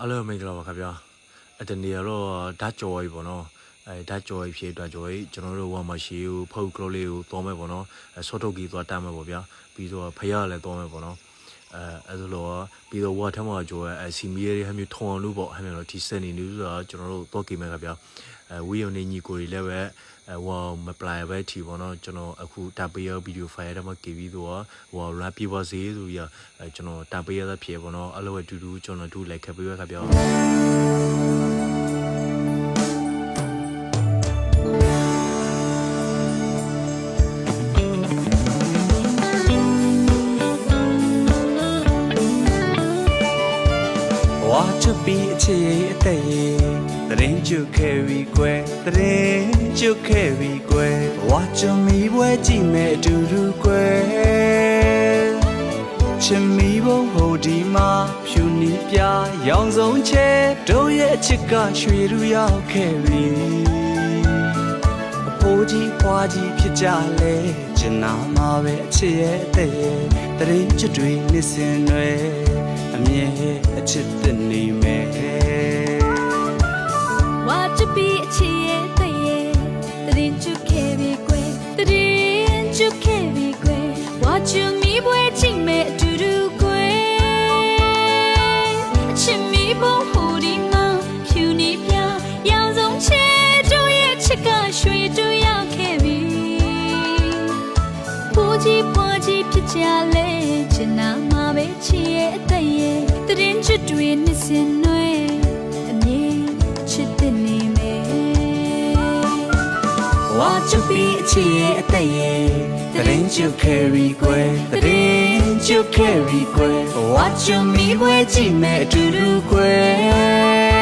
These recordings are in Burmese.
အားလုံးမင်္ဂလာပါခင်ဗျာအဲ့တနေ့ကတော့ဓာတ်ကြော်ကြီးပေါ့နော်အဲဓာတ်ကြော်ကြီးဖြစ်အတွက်ကြော်ကြီးကျွန်တော်တို့ဝမ်မရှိကိုဖုတ်ကလေးလေးကိုသွားမယ်ပေါ့နော်အဲဆော့ထုတ်ကြီးသွားတတ်မယ်ပေါ့ဗျာပြီးတော့ဖရလည်းသွားမယ်ပေါ့နော် အဲအဲ့ဒါလို့ပြီးတော့ဝါထမကြော်အဲစီမီရီဟမျိုးထုံလို့ပေါ့ဟမျိုးတော့ဒီစနေနေဆိုတော့ကျွန်တော်တို့တော့ကြည့်မယ်ခင်ဗျာအဲဝီယိုနေညီကိုကြီးလည်းပဲအဲဝါမပလိုက်ပဲထီပေါ့နော်ကျွန်တော်အခုတပ်ပေးရဗီဒီယိုဖိုင်ရမှာကြည့်ပြီးတော့ဝါ rap ပြပါစေဆိုပြီးအဲကျွန်တော်တပ်ပေးရတဲ့ဖြစ်ပေါ့နော်အဲ့လိုပဲတူတူကျွန်တော်တို့လိုက်ခဲ့ပေးရခင်ဗျာ ချပီအချေအသက်ရေတရင်ကျုပ်ခဲ့ပြီကွယ်တရင်ကျုပ်ခဲ့ပြီကွယ်ဝါချမီပွဲကြည့်မဲ့အတူတူကွယ်ချမီဘုံဟိုဒီမှာဖြူနီပြရောင်စုံချဲတို့ရဲ့အချစ်ကရွှေရူရောက်ခဲ့ပြီအဖိုးကြီးဖွားကြီးဖြစ်ကြလေကျင်နာမှာပဲအချစ်ရဲ့အသက်ရဲ့တရင်ချစ်တွေနှစ်စင်တွေအမြဲအချစ် ကြီးပွားကြီးဖြစ်ကြလေချင်နာမှာပဲချစ်ရဲ့အသက်ရဲ့တရင်ချွတွေနှစ်စင်တွေအမြင်ချစ်တဲ့နေမယ်ဝါချပီအချီရဲ့အသက်ရဲ့တရင်ကျုပ်ခဲ့ရီကွယ်တရင်ကျုပ်ခဲ့ရီကွယ်ဝါချမီပွဲကြည့်မဲ့အတူတူကွယ်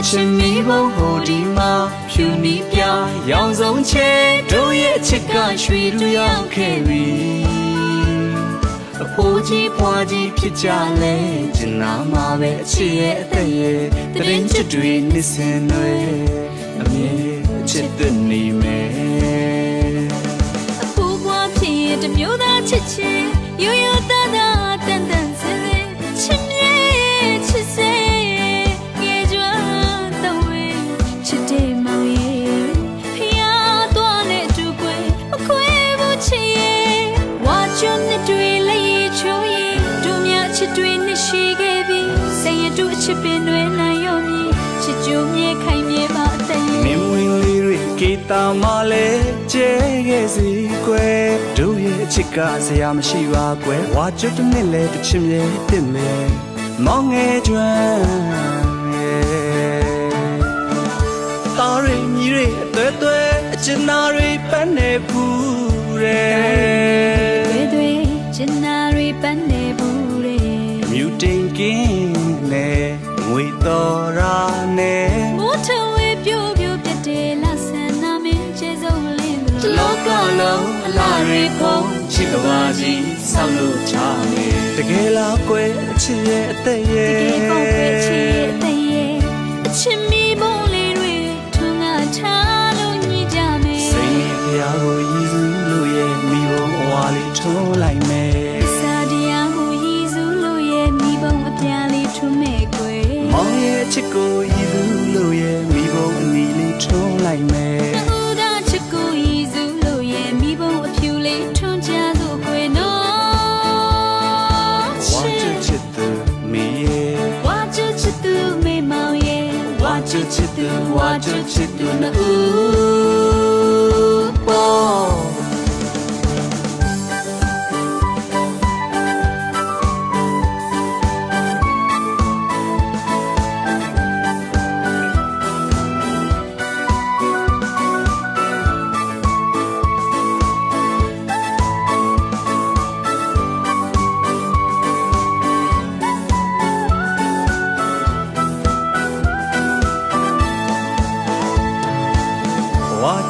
အချင်းမီဘုံဟိုဒီမှာဖြူနီပြရောင်စုံချဲတို့ရဲ့အချစ်က ရွှေလူရောက်ခဲ့ရီအဖိုးကြီးဖွားကြီးဖြစ်ကြလဲကျင်နာမှာပဲအချစ်ရဲ့အသက်ရဲ့တရင်ချစ်တွေနှစ်စင်တွေအမြဲချစ်တဲ့နေမယ်အဖူးပွားဖြစ်ရင်တစ်မျိုးသားချစ်ချင်ရိုးရိုး ချစ်တွေနဲ့ရှိခဲ့ပြီစိတ်ရတူအချစ်ပင်တွေနိုင်ရောမြည်ချစ်ကြိုးမြဲခိုင်မြဲပါအတန်မင်းဝင်လေးတွေကေတာမလဲကျဲခဲ့စီကွယ်တို့ရဲ့အချစ်ကစရာမရှိပါကွယ်ဝါကျွတ်တစ်နှစ်လဲတစ်ချင်မြဲတစ်မယ်မောင်ငယ်ကျွမ်းတာရီမြီတွေအသွဲသွဲအချင်နာတွေပန်းနေဖူးတယ်တွေတွေကျင်နာရီ ပန်းနေဘူးတဲ့မြူတင်ကင်းလဲငွေတော်ရာနဲ့မိုးထဝေပြိုပြိုပြတ်တယ်လဆန်နာမင်းကျေဆုံးလင်းတလောကလုံးအလားတွေဖုံးချစ်ကဘာကြီးဆောက်လို့ချမယ်တကယ်လားကွယ်အချစ်ရဲ့အသက်ရဲ့ဒီပေါ့ပဲချစ်ရဲ့တဲ့ရဲ့အချစ်မီဘုံလေးတွေထွန်းကားထားလို့ညီကြမယ်စိတ်နဲ့ဖျားကိုရည်စူးလို့ရဲ့မိဘအဝါလေးထုံးလိုက်မယ် မောင်ရဲ့အချစ်ကိုရည်စူးလို့ရဲ့မိဘအနီလေးထုံးလိုက်မယ်တူတာချစ်ကိုရည်စုလို့ရဲ့မိဘုံအဖြူလေးထွန်းကြစို့ကွယ်နော်ဝါချစ်ချစ်သူမေရဲ့ဝါချစ်ချစ်သူမေမောင်ရဲ့ဝါချစ်ချစ်သူဝါချစ်ချစ်သူနော်ပေါ်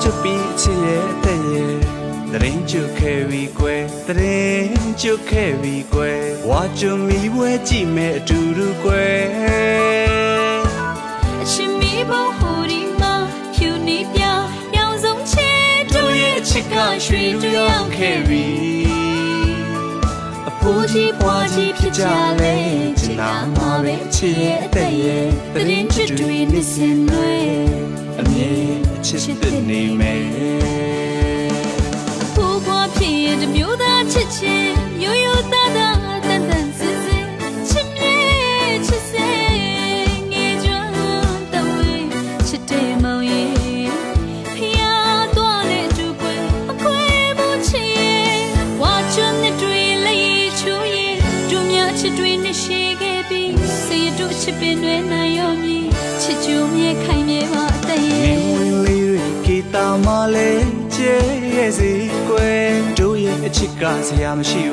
ချပီချစ်ရဲ့အသက်ရဲ့တရင်ကျုပ်ခဲ့ပြီကွယ်တရင်ကျုပ်ခဲ့ပြီကွယ်ဝါချမီပွဲကြည့်မဲ့အတူတူကွယ်အရှင်မီဘုံဟူဒီမှာဖြူနေပြရောင်စုံချဲတို့တို့ရဲ့ရဲ့အအချချစ်စ်ကကရွရွှေှေလူတူရောရောင်င်ခဲ့ခဲ့ပြီပြီအဖိုးကြီးပွားကြီးဖြစ်ကြလေချင်နာမှာပဲချစ်ရဲ့အသက်ရဲ့တရင်ချစ်တွေနှစ်စင်တွေအမြဲ အချစ်တဲ့နေမယ်ဖူးပွားဖြစ်ရင်တစ်မျိုးသားချစ်ချင်းရိုးရိုးသားသားတန်တန်စင်စင်ချစ်မြဲချစ်စေငယ်ကျွမ်းတဝေးချစ်တဲ့မောင်ရဲ့ဖျားသွားတဲ့အတူကွယ်မခွဲဘူးချစ်ရဲ့ဝါချွန်းနဲ့တွေ့လေးချူရဲ့ဒူမြချစ်တွေနဲ့ရှိခဲ့ပြီးစေရတို့ချစ်ပင်တွေနိုင်ရောမြည်ချစ်ကြုံမြဲခိုင်မြဲပါအသက်မရဲ့င်းဝင်လေးတွေကေ တာမလဲကျဲရဲ့စီကွယ်တို့ရဲ့အချစ်ကဆရာမရှိ